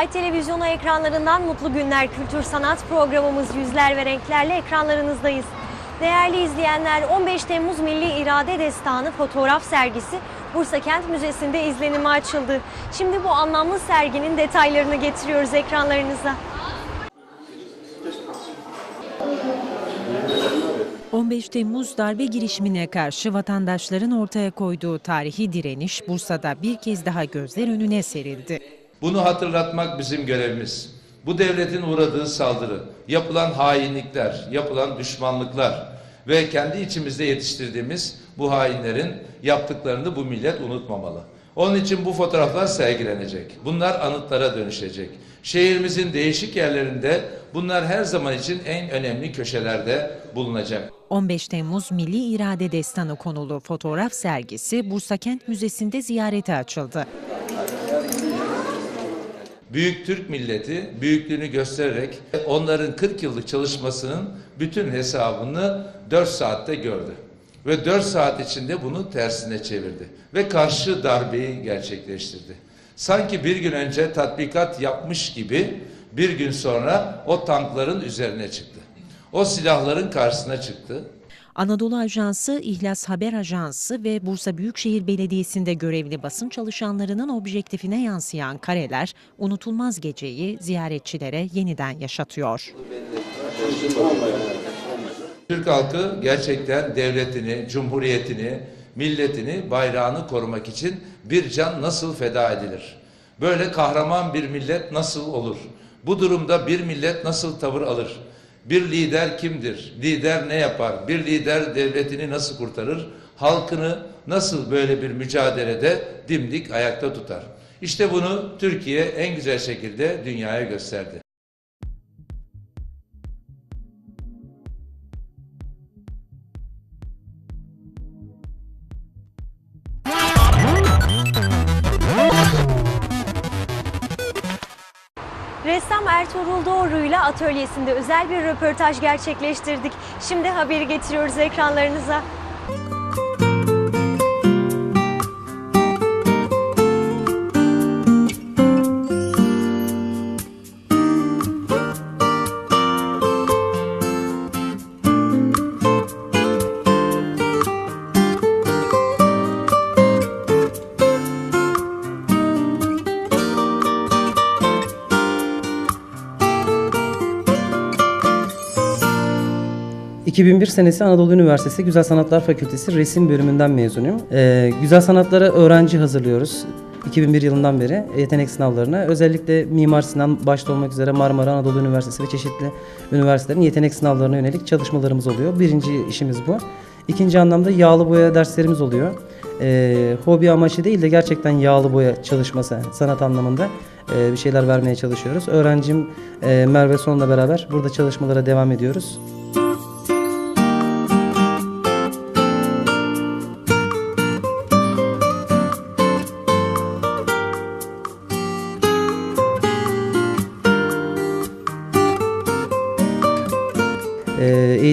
Ay Televizyonu ekranlarından Mutlu Günler Kültür Sanat programımız Yüzler ve Renklerle ekranlarınızdayız. Değerli izleyenler 15 Temmuz Milli İrade Destanı fotoğraf sergisi Bursa Kent Müzesi'nde izlenime açıldı. Şimdi bu anlamlı serginin detaylarını getiriyoruz ekranlarınıza. 15 Temmuz darbe girişimine karşı vatandaşların ortaya koyduğu tarihi direniş Bursa'da bir kez daha gözler önüne serildi. Bunu hatırlatmak bizim görevimiz. Bu devletin uğradığı saldırı, yapılan hainlikler, yapılan düşmanlıklar ve kendi içimizde yetiştirdiğimiz bu hainlerin yaptıklarını bu millet unutmamalı. Onun için bu fotoğraflar sergilenecek. Bunlar anıtlara dönüşecek. Şehrimizin değişik yerlerinde bunlar her zaman için en önemli köşelerde bulunacak. 15 Temmuz Milli İrade Destanı konulu fotoğraf sergisi Bursa Kent Müzesi'nde ziyarete açıldı. Büyük Türk milleti büyüklüğünü göstererek onların 40 yıllık çalışmasının bütün hesabını 4 saatte gördü. Ve 4 saat içinde bunu tersine çevirdi. Ve karşı darbeyi gerçekleştirdi. Sanki bir gün önce tatbikat yapmış gibi bir gün sonra o tankların üzerine çıktı. O silahların karşısına çıktı. Anadolu Ajansı, İhlas Haber Ajansı ve Bursa Büyükşehir Belediyesi'nde görevli basın çalışanlarının objektifine yansıyan kareler unutulmaz geceyi ziyaretçilere yeniden yaşatıyor. Türk halkı gerçekten devletini, cumhuriyetini, milletini, bayrağını korumak için bir can nasıl feda edilir? Böyle kahraman bir millet nasıl olur? Bu durumda bir millet nasıl tavır alır? Bir lider kimdir? Lider ne yapar? Bir lider devletini nasıl kurtarır? Halkını nasıl böyle bir mücadelede dimdik ayakta tutar? İşte bunu Türkiye en güzel şekilde dünyaya gösterdi. Ertuğrul Doğru'yla atölyesinde özel bir röportaj gerçekleştirdik. Şimdi haberi getiriyoruz ekranlarınıza. 2001 senesi Anadolu Üniversitesi Güzel Sanatlar Fakültesi resim bölümünden mezunuyum. Ee, güzel sanatlara öğrenci hazırlıyoruz. 2001 yılından beri yetenek sınavlarına. Özellikle Mimar Sinan başta olmak üzere Marmara Anadolu Üniversitesi ve çeşitli üniversitelerin yetenek sınavlarına yönelik çalışmalarımız oluyor. Birinci işimiz bu. İkinci anlamda yağlı boya derslerimiz oluyor. Ee, hobi amaçlı değil de gerçekten yağlı boya çalışması sanat anlamında e, bir şeyler vermeye çalışıyoruz. Öğrencim e, Merve Son'la beraber burada çalışmalara devam ediyoruz.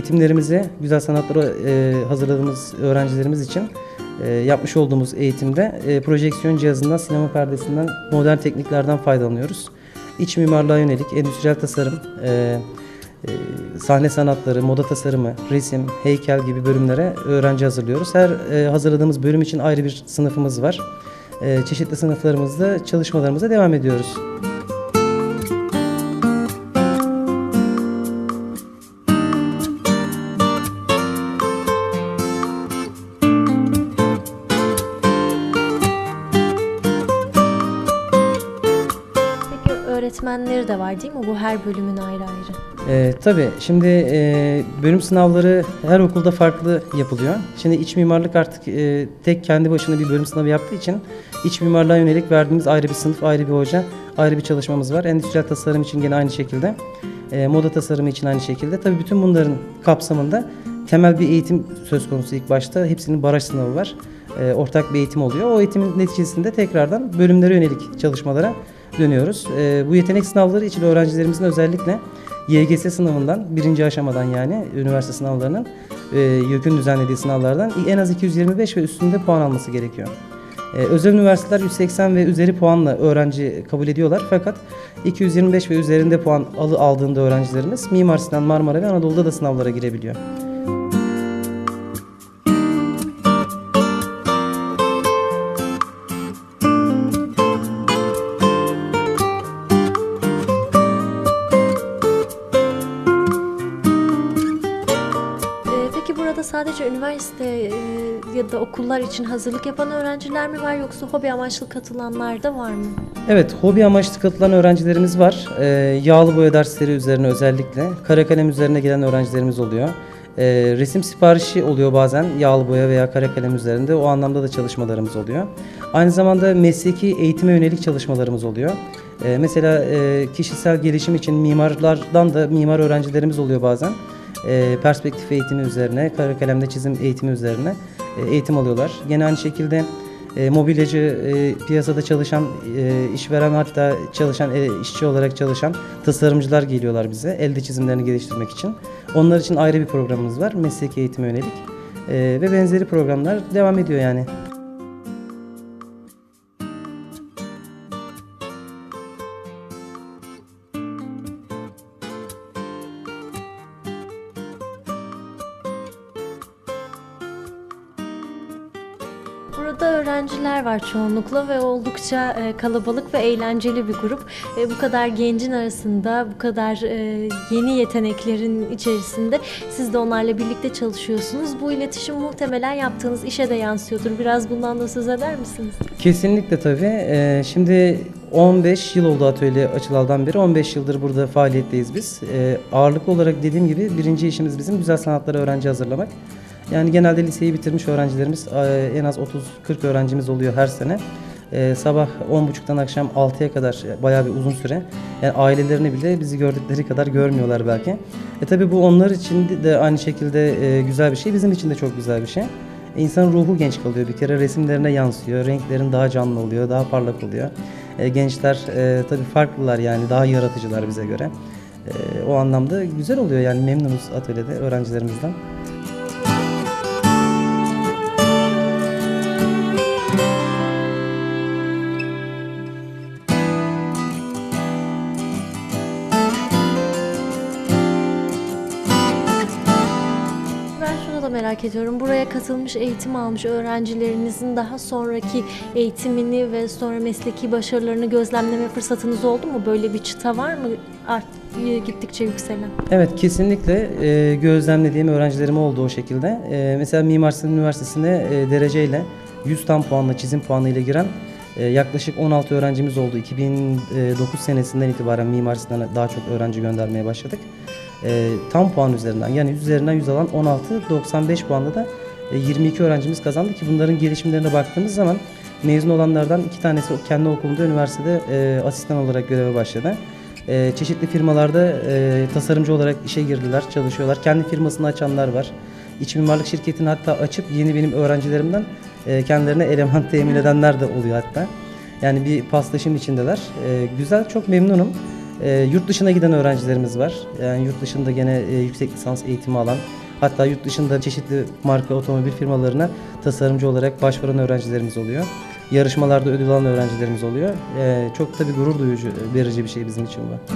Eğitimlerimizi güzel sanatlara e, hazırladığımız öğrencilerimiz için e, yapmış olduğumuz eğitimde e, projeksiyon cihazından, sinema perdesinden, modern tekniklerden faydalanıyoruz. İç mimarlığa yönelik endüstriyel tasarım, e, e, sahne sanatları, moda tasarımı, resim, heykel gibi bölümlere öğrenci hazırlıyoruz. Her e, hazırladığımız bölüm için ayrı bir sınıfımız var. E, çeşitli sınıflarımızda çalışmalarımıza devam ediyoruz. Öğretmenleri de var değil mi? Bu her bölümün ayrı ayrı. Ee, tabii şimdi e, bölüm sınavları her okulda farklı yapılıyor. Şimdi iç mimarlık artık e, tek kendi başına bir bölüm sınavı yaptığı için iç mimarlığa yönelik verdiğimiz ayrı bir sınıf, ayrı bir hoca, ayrı bir çalışmamız var. Endüstriyel tasarım için gene aynı şekilde. E, moda tasarımı için aynı şekilde. Tabii bütün bunların kapsamında temel bir eğitim söz konusu ilk başta. Hepsinin baraj sınavı var. E, ortak bir eğitim oluyor. O eğitimin neticesinde tekrardan bölümlere yönelik çalışmalara dönüyoruz. E, bu yetenek sınavları için öğrencilerimizin özellikle YGS sınavından birinci aşamadan yani üniversite sınavlarının e, YÖK'ün düzenlediği sınavlardan en az 225 ve üstünde puan alması gerekiyor. E, özel üniversiteler 180 ve üzeri puanla öğrenci kabul ediyorlar fakat 225 ve üzerinde puan aldığında öğrencilerimiz Mimar Sinan, Marmara ve Anadolu'da da sınavlara girebiliyor. Sadece üniversite e, ya da okullar için hazırlık yapan öğrenciler mi var yoksa hobi amaçlı katılanlar da var mı? Evet, hobi amaçlı katılan öğrencilerimiz var. Ee, yağlı boya dersleri üzerine özellikle. Kara kalem üzerine gelen öğrencilerimiz oluyor. Ee, resim siparişi oluyor bazen yağlı boya veya kara kalem üzerinde. O anlamda da çalışmalarımız oluyor. Aynı zamanda mesleki eğitime yönelik çalışmalarımız oluyor. Mesela e, kişisel gelişim için mimarlardan da mimar öğrencilerimiz oluyor bazen. Ee, perspektif eğitimi üzerine, kara kalemde çizim eğitimi üzerine e, eğitim alıyorlar. Gene aynı şekilde e, mobilyacı, e, piyasada çalışan, e, işveren hatta çalışan, e, işçi olarak çalışan tasarımcılar geliyorlar bize elde çizimlerini geliştirmek için. Onlar için ayrı bir programımız var, mesleki eğitime yönelik. E, ve benzeri programlar devam ediyor yani. Çoğunlukla ve oldukça e, kalabalık ve eğlenceli bir grup. E, Bu kadar gencin arasında, bu kadar e, yeni yeteneklerin içerisinde siz de onlarla birlikte çalışıyorsunuz. Bu iletişim muhtemelen yaptığınız işe de yansıyordur. Biraz bundan da söz eder misiniz? Kesinlikle tabii. Şimdi 15 yıl oldu atölye açılaldan beri. 15 yıldır burada faaliyetteyiz biz. Ee, ağırlıklı olarak dediğim gibi birinci işimiz bizim güzel sanatlara öğrenci hazırlamak. Yani genelde liseyi bitirmiş öğrencilerimiz e, en az 30-40 öğrencimiz oluyor her sene. Ee, sabah 10.30'dan akşam 6'ya kadar e, bayağı bir uzun süre. Yani ailelerini bile bizi gördükleri kadar görmüyorlar belki. E tabii bu onlar için de aynı şekilde e, güzel bir şey. Bizim için de çok güzel bir şey. İnsanın ruhu genç kalıyor. Bir kere resimlerine yansıyor. Renklerin daha canlı oluyor, daha parlak oluyor. E, gençler e, tabii farklılar yani daha yaratıcılar bize göre. E, o anlamda güzel oluyor yani memnunuz atölyede öğrencilerimizden. Merak ediyorum. Buraya katılmış, eğitim almış öğrencilerinizin daha sonraki eğitimini ve sonra mesleki başarılarını gözlemleme fırsatınız oldu mu? Böyle bir çıta var mı? Art, gittikçe yükselen. Evet kesinlikle e, gözlemlediğim öğrencilerim oldu o şekilde. E, mesela Mimar Sinan Üniversitesi'ne e, dereceyle 100 tam puanla çizim puanıyla giren yaklaşık 16 öğrencimiz oldu. 2009 senesinden itibaren Mimar Sinan'a daha çok öğrenci göndermeye başladık. E, tam puan üzerinden yani 100 üzerinden 100 alan 16, 95 puanda da e, 22 öğrencimiz kazandı ki bunların gelişimlerine baktığımız zaman mezun olanlardan iki tanesi kendi okulunda üniversitede e, asistan olarak göreve başladı. E, çeşitli firmalarda e, tasarımcı olarak işe girdiler, çalışıyorlar. Kendi firmasını açanlar var. İç mimarlık şirketini hatta açıp yeni benim öğrencilerimden e, kendilerine eleman temin edenler de oluyor hatta. Yani bir paslaşım içindeler. E, güzel, çok memnunum. E, yurt dışına giden öğrencilerimiz var. Yani yurt dışında gene yüksek lisans eğitimi alan, hatta yurt dışında çeşitli marka otomobil firmalarına tasarımcı olarak başvuran öğrencilerimiz oluyor. Yarışmalarda ödül alan öğrencilerimiz oluyor. Çok tabii gurur duyucu, verici bir şey bizim için bu.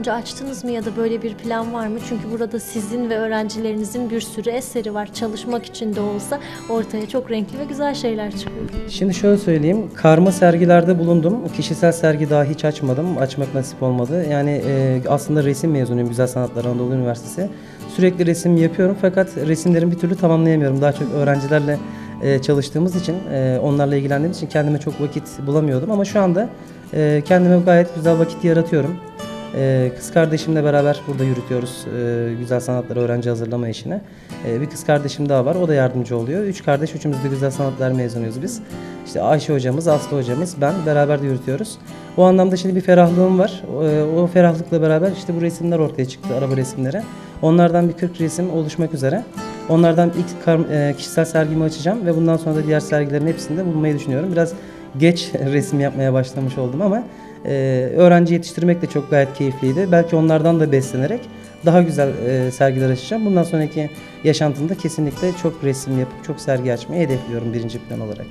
Önce açtınız mı ya da böyle bir plan var mı? Çünkü burada sizin ve öğrencilerinizin bir sürü eseri var. Çalışmak için de olsa ortaya çok renkli ve güzel şeyler çıkıyor. Şimdi şöyle söyleyeyim, karma sergilerde bulundum. Kişisel sergi daha hiç açmadım, açmak nasip olmadı. Yani e, aslında resim mezunuyum Güzel Sanatlar Anadolu Üniversitesi. Sürekli resim yapıyorum fakat resimlerimi bir türlü tamamlayamıyorum. Daha çok öğrencilerle e, çalıştığımız için, e, onlarla ilgilendiğim için kendime çok vakit bulamıyordum. Ama şu anda e, kendime gayet güzel vakit yaratıyorum. E, kız kardeşimle beraber burada yürütüyoruz e, güzel sanatlar öğrenci hazırlama işini. E, bir kız kardeşim daha var, o da yardımcı oluyor. Üç kardeş, üçümüz de güzel sanatlar mezunuyuz biz. İşte Ayşe hocamız, Aslı hocamız, ben beraber de yürütüyoruz. O anlamda şimdi bir ferahlığım var. O, o ferahlıkla beraber işte bu resimler ortaya çıktı, araba resimleri. Onlardan bir 40 resim oluşmak üzere. Onlardan ilk e, kişisel sergimi açacağım ve bundan sonra da diğer sergilerin hepsinde bulunmayı düşünüyorum. Biraz geç resim yapmaya başlamış oldum ama e, öğrenci yetiştirmek de çok gayet keyifliydi. Belki onlardan da beslenerek daha güzel e, sergiler açacağım. Bundan sonraki yaşantımda kesinlikle çok resim yapıp çok sergi açmayı hedefliyorum birinci plan olarak.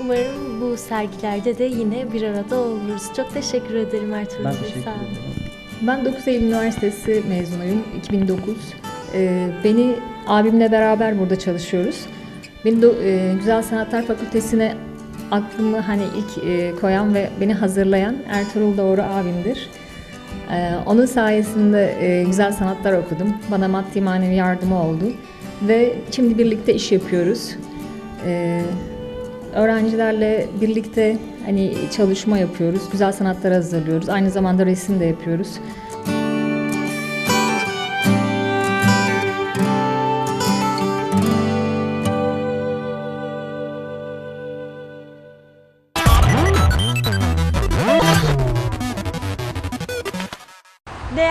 Umarım bu sergilerde de yine bir arada oluruz. Çok teşekkür ederim Ertuğrul Ben Bey. teşekkür Sağ olun. ederim. Ben 9 Eylül Üniversitesi mezunuyum 2009. Ee, beni abimle beraber burada çalışıyoruz. Beni de, e, Güzel Sanatlar Fakültesine aklımı hani ilk e, koyan ve beni hazırlayan Ertuğrul Doğru abimdir. Ee, onun sayesinde e, güzel sanatlar okudum. Bana maddi manevi yardımı oldu. Ve şimdi birlikte iş yapıyoruz. Öğrencilerle birlikte hani çalışma yapıyoruz. Güzel sanatlar hazırlıyoruz. Aynı zamanda resim de yapıyoruz.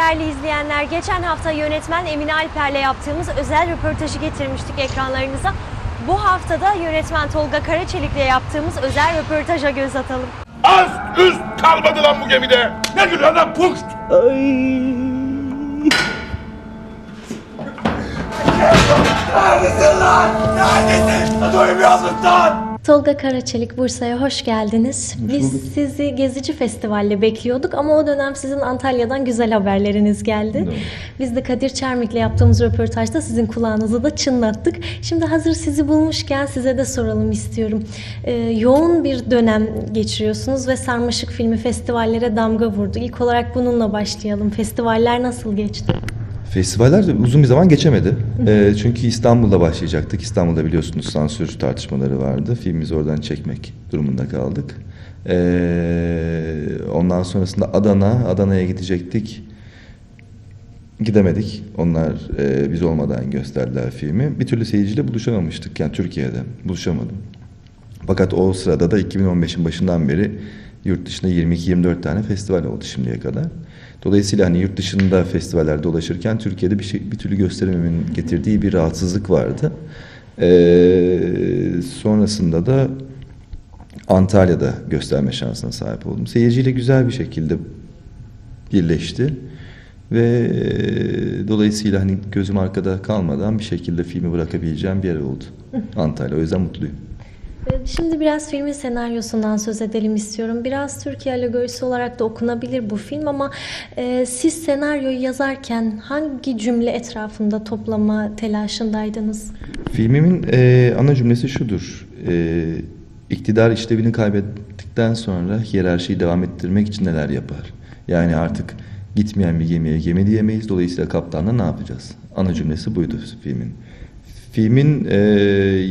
Değerli izleyenler, geçen hafta yönetmen Emine Alper'le yaptığımız özel röportajı getirmiştik ekranlarınıza. Bu haftada yönetmen Tolga Karaçelik'le yaptığımız özel röportaja göz atalım. Az üst kalmadı lan bu gemide. Ne gülüyor lan puşt? Neredesin lan? Neredesin? Duymuyor musun lan? Tolga Karaçelik Bursa'ya hoş geldiniz. Biz sizi Gezici Festival'le bekliyorduk ama o dönem sizin Antalya'dan güzel haberleriniz geldi. Biz de Kadir Çermik'le yaptığımız röportajda sizin kulağınızı da çınlattık. Şimdi hazır sizi bulmuşken size de soralım istiyorum. Ee, yoğun bir dönem geçiriyorsunuz ve Sarmaşık filmi festivallere damga vurdu. İlk olarak bununla başlayalım. Festivaller nasıl geçti? Festivaller de uzun bir zaman geçemedi. Ee, çünkü İstanbul'da başlayacaktık. İstanbul'da biliyorsunuz sansür tartışmaları vardı. Filmimizi oradan çekmek durumunda kaldık. Ee, ondan sonrasında Adana, Adana'ya gidecektik. Gidemedik. Onlar e, biz olmadan gösterdiler filmi. Bir türlü seyirciyle buluşamamıştık. Yani Türkiye'de buluşamadım. Fakat o sırada da 2015'in başından beri yurt dışında 22-24 tane festival oldu şimdiye kadar. Dolayısıyla hani yurt dışında festivallerde dolaşırken Türkiye'de bir şey bir türlü gösterememenin getirdiği bir rahatsızlık vardı. Ee, sonrasında da Antalya'da gösterme şansına sahip oldum. Seyirciyle güzel bir şekilde birleşti ve e, dolayısıyla hani gözüm arkada kalmadan bir şekilde filmi bırakabileceğim bir yer oldu. Antalya. O yüzden mutluyum. Şimdi biraz filmin senaryosundan söz edelim istiyorum. Biraz Türkiye alegorisi olarak da okunabilir bu film ama e, siz senaryoyu yazarken hangi cümle etrafında toplama telaşındaydınız? Filmimin e, ana cümlesi şudur. E, iktidar işlevini kaybettikten sonra hiyerarşiyi devam ettirmek için neler yapar? Yani artık gitmeyen bir gemiye gemi diyemeyiz. Dolayısıyla kaptanla ne yapacağız? Ana cümlesi buydu filmin. Filmin e,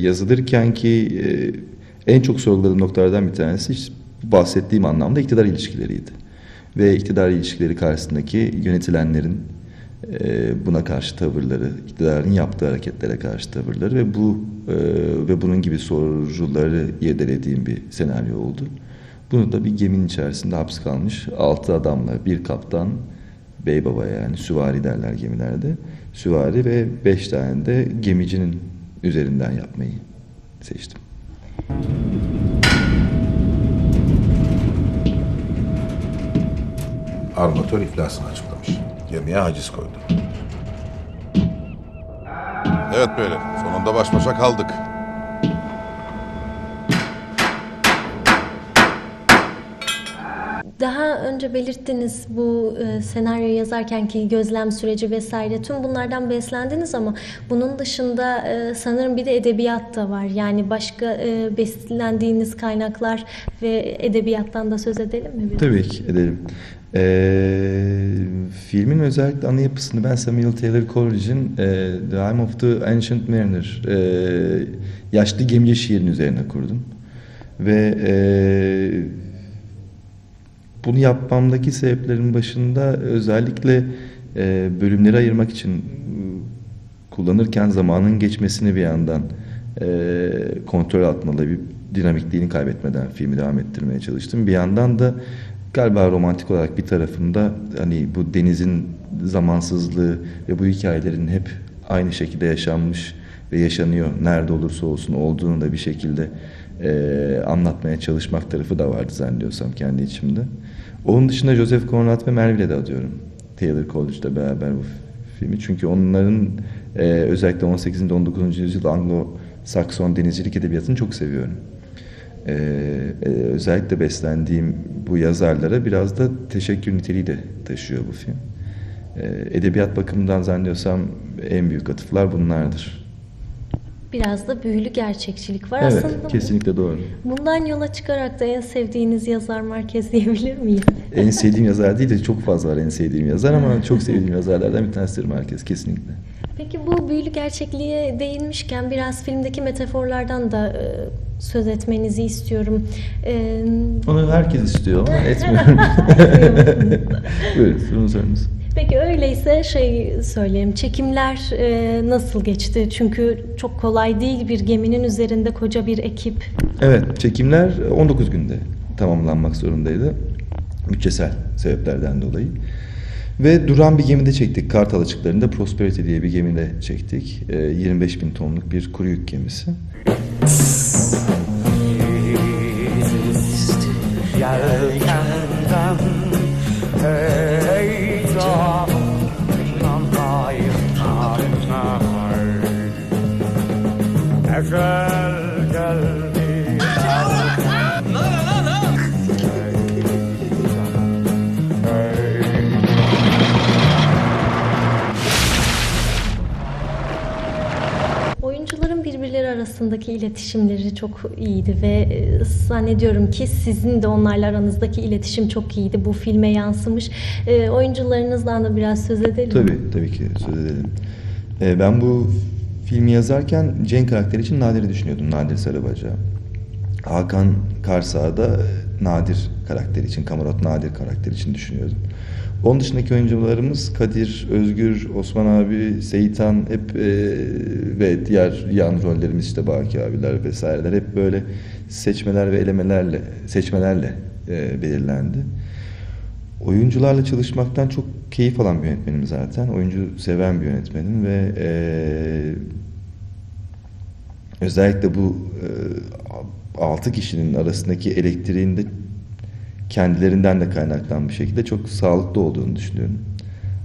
yazılırken ki e, en çok sorguladığım noktalardan bir tanesi işte bahsettiğim anlamda iktidar ilişkileriydi. Ve iktidar ilişkileri karşısındaki yönetilenlerin e, buna karşı tavırları, iktidarın yaptığı hareketlere karşı tavırları ve bu e, ve bunun gibi soruları irdelediğim bir senaryo oldu. Bunu da bir geminin içerisinde hapis kalmış altı adamla bir kaptan, bey baba yani süvari derler gemilerde. Süvari ve beş tane de gemicinin üzerinden yapmayı seçtim. Armatör iflasını açıklamış. Gemiye haciz koydu. Evet böyle. Sonunda baş başa kaldık. Daha önce belirttiniz bu e, senaryoyu yazarken ki gözlem süreci vesaire tüm bunlardan beslendiniz ama bunun dışında e, sanırım bir de edebiyat da var. Yani başka e, beslendiğiniz kaynaklar ve edebiyattan da söz edelim mi? biraz? Tabii ki edelim. Ee, filmin özellikle ana yapısını ben Samuel Taylor Coleridge'in e, The Hymn of the Ancient Mariner e, yaşlı gemici şiirinin üzerine kurdum. Ve e, bunu yapmamdaki sebeplerin başında özellikle e, bölümleri ayırmak için e, kullanırken zamanın geçmesini bir yandan e, kontrol altına alıp dinamikliğini kaybetmeden filmi devam ettirmeye çalıştım. Bir yandan da galiba romantik olarak bir tarafımda hani bu denizin zamansızlığı ve bu hikayelerin hep aynı şekilde yaşanmış ve yaşanıyor. Nerede olursa olsun olduğunu da bir şekilde e, anlatmaya çalışmak tarafı da vardı zannediyorsam kendi içimde. Onun dışında Joseph Conrad ve Melville'e de adıyorum. Taylor College'da beraber bu filmi. Çünkü onların e, özellikle 18. 19. yüzyıl Anglo-Sakson denizcilik edebiyatını çok seviyorum. E, e, özellikle beslendiğim bu yazarlara biraz da teşekkür niteliği de taşıyor bu film. E, edebiyat bakımından zannediyorsam en büyük atıflar bunlardır. Biraz da büyülü gerçekçilik var Evet, aslında. kesinlikle doğru. Bundan yola çıkarak da en sevdiğiniz yazar Marquez diyebilir miyiz? En sevdiğim yazar değil de çok fazla var en sevdiğim yazar ama çok sevdiğim yazarlardan bir tanesidir Marquez kesinlikle. Peki bu büyülü gerçekliğe değinmişken biraz filmdeki metaforlardan da e, söz etmenizi istiyorum. E, Onu herkes istiyor ama etmiyorum. Buyurun, sorun sorunuz. Peki öyleyse şey söyleyeyim. Çekimler e, nasıl geçti? Çünkü çok kolay değil bir geminin üzerinde koca bir ekip. Evet, çekimler 19 günde tamamlanmak zorundaydı. Bütçesel sebeplerden dolayı. Ve duran bir gemide çektik. Kartal açıklarında Prosperity diye bir gemide çektik. Ee, 25 bin tonluk bir kuru yük gemisi. Yelkenden Ecel geldi Oyuncuların birbirleri arasındaki iletişimleri çok iyiydi ve e, zannediyorum ki sizin de onlarla aranızdaki iletişim çok iyiydi. Bu filme yansımış. E, oyuncularınızdan da biraz söz edelim. Tabii, tabii ki söz edelim. Ee, ben bu filmi yazarken Cenk karakteri için Nadir'i düşünüyordum. Nadir Sarıbaca. Hakan Karsağ'da Nadir karakteri için, Kamarot Nadir karakteri için düşünüyordum. Onun dışındaki oyuncularımız Kadir, Özgür, Osman abi, Seyitan hep e, ve diğer yan rollerimiz işte Baki abiler vesaireler hep böyle seçmeler ve elemelerle, seçmelerle e, belirlendi. Oyuncularla çalışmaktan çok keyif alan bir yönetmenim zaten. Oyuncu seven bir yönetmenim ve eee, özellikle bu eee, altı kişinin arasındaki elektriğin de kendilerinden de kaynaklanan bir şekilde çok sağlıklı olduğunu düşünüyorum.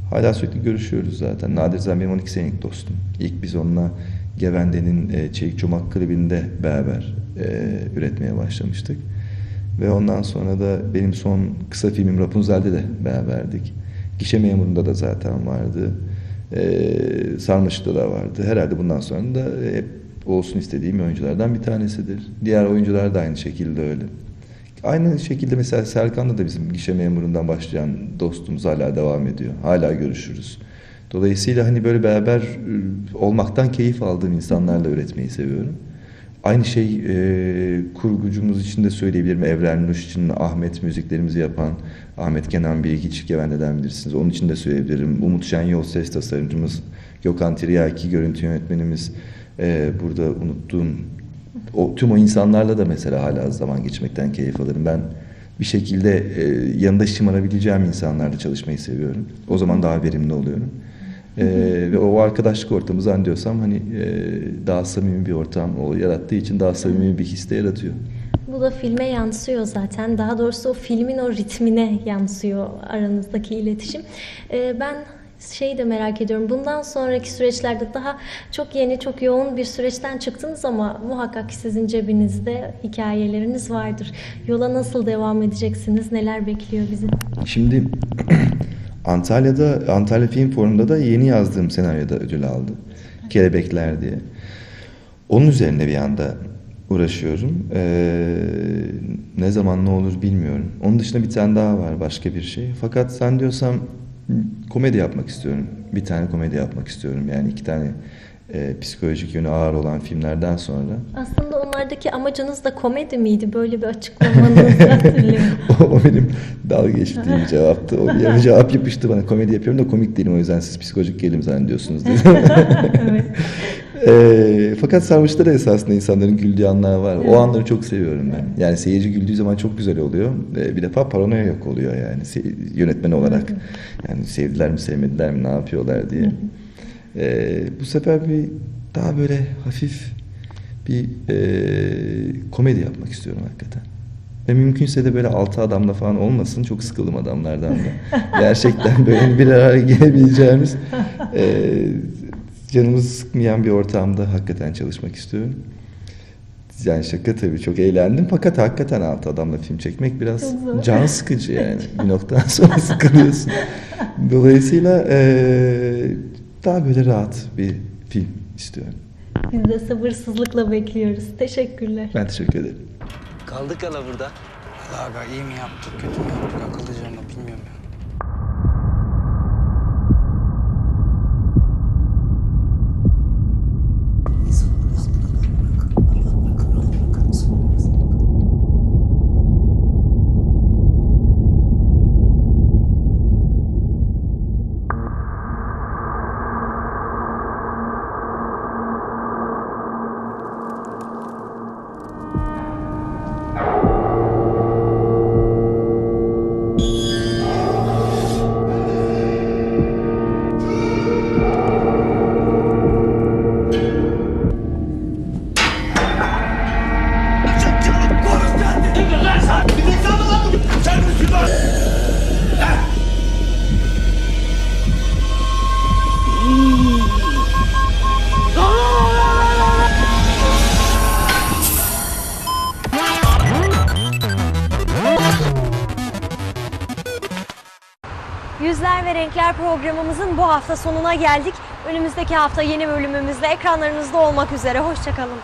Hala sürekli görüşüyoruz zaten. Nadir Zaten benim 12 senelik dostum. İlk biz onunla Gevende'nin e, Çelik Çomak klibinde beraber e, üretmeye başlamıştık. Ve ondan sonra da benim son kısa filmim Rapunzel'de de beraberdik. Gişe memurunda da zaten vardı. Ee, Sarmaşık'ta da vardı. Herhalde bundan sonra da hep olsun istediğim oyunculardan bir tanesidir. Diğer oyuncular da aynı şekilde öyle. Aynı şekilde mesela Serkan'la da bizim gişe memurundan başlayan dostumuz hala devam ediyor. Hala görüşürüz. Dolayısıyla hani böyle beraber e, olmaktan keyif aldığım insanlarla üretmeyi seviyorum. Aynı şey e, kurgucumuz için de söyleyebilirim. Evren Nuş için Ahmet müziklerimizi yapan Ahmet Kenan Bilgiç Gevende'den bilirsiniz. Onun için de söyleyebilirim. Umut Şenyol ses tasarımcımız, Gökhan Tiryaki görüntü yönetmenimiz. E, burada unuttuğum o, tüm o insanlarla da mesela hala zaman geçirmekten keyif alırım. Ben bir şekilde e, yanında şımarabileceğim insanlarla çalışmayı seviyorum. O zaman daha verimli oluyorum. Ee, ve o arkadaşlık ortamı zannediyorsam hani e, daha samimi bir ortam o yarattığı için daha samimi bir his de yaratıyor. Bu da filme yansıyor zaten. Daha doğrusu o filmin o ritmine yansıyor aranızdaki iletişim. Ee, ben şeyi de merak ediyorum. Bundan sonraki süreçlerde daha çok yeni, çok yoğun bir süreçten çıktınız ama muhakkak sizin cebinizde hikayeleriniz vardır. Yola nasıl devam edeceksiniz? Neler bekliyor bizi? Şimdi Antalya'da Antalya Film Forum'da da yeni yazdığım senaryoda ödül aldı. Kelebekler diye. Onun üzerine bir anda uğraşıyorum. Ee, ne zaman ne olur bilmiyorum. Onun dışında bir tane daha var başka bir şey. Fakat sen diyorsam komedi yapmak istiyorum. Bir tane komedi yapmak istiyorum. Yani iki tane e, psikolojik yönü ağır olan filmlerden sonra. Aslında onlardaki amacınız da komedi miydi? Böyle bir açıklamanızı hatırlıyorum. o, o benim dalga geçtiğim cevaptı. O bir cevap yapıştı bana. Komedi yapıyorum da komik değilim o yüzden siz psikolojik gelim zannediyorsunuz dedim. Eee, fakat sarmışta da esasında insanların güldüğü anlar var. O anları çok seviyorum ben. Yani seyirci güldüğü zaman çok güzel oluyor. Eee, bir defa paranoya yok oluyor yani se- yönetmen olarak. Yani sevdiler mi sevmediler mi ne yapıyorlar diye. Eee, bu sefer bir daha böyle hafif bir e, komedi yapmak istiyorum hakikaten. Ve mümkünse de böyle altı adamla falan olmasın. Çok sıkıldım adamlardan da. Gerçekten böyle bir araya gelebileceğimiz e, canımızı sıkmayan bir ortamda hakikaten çalışmak istiyorum. Yani şaka tabii çok eğlendim fakat hakikaten altı adamla film çekmek biraz can sıkıcı yani. bir noktadan sonra sıkılıyorsun. Dolayısıyla e, daha böyle rahat bir film istiyorum. Biz de sabırsızlıkla bekliyoruz. Teşekkürler. Ben teşekkür ederim. Kaldık hala burada. Aga iyi mi yaptık, kötü mü yaptık akıllıca mı Yüzler ve Renkler programımızın bu hafta sonuna geldik. Önümüzdeki hafta yeni bölümümüzde ekranlarınızda olmak üzere. Hoşçakalın.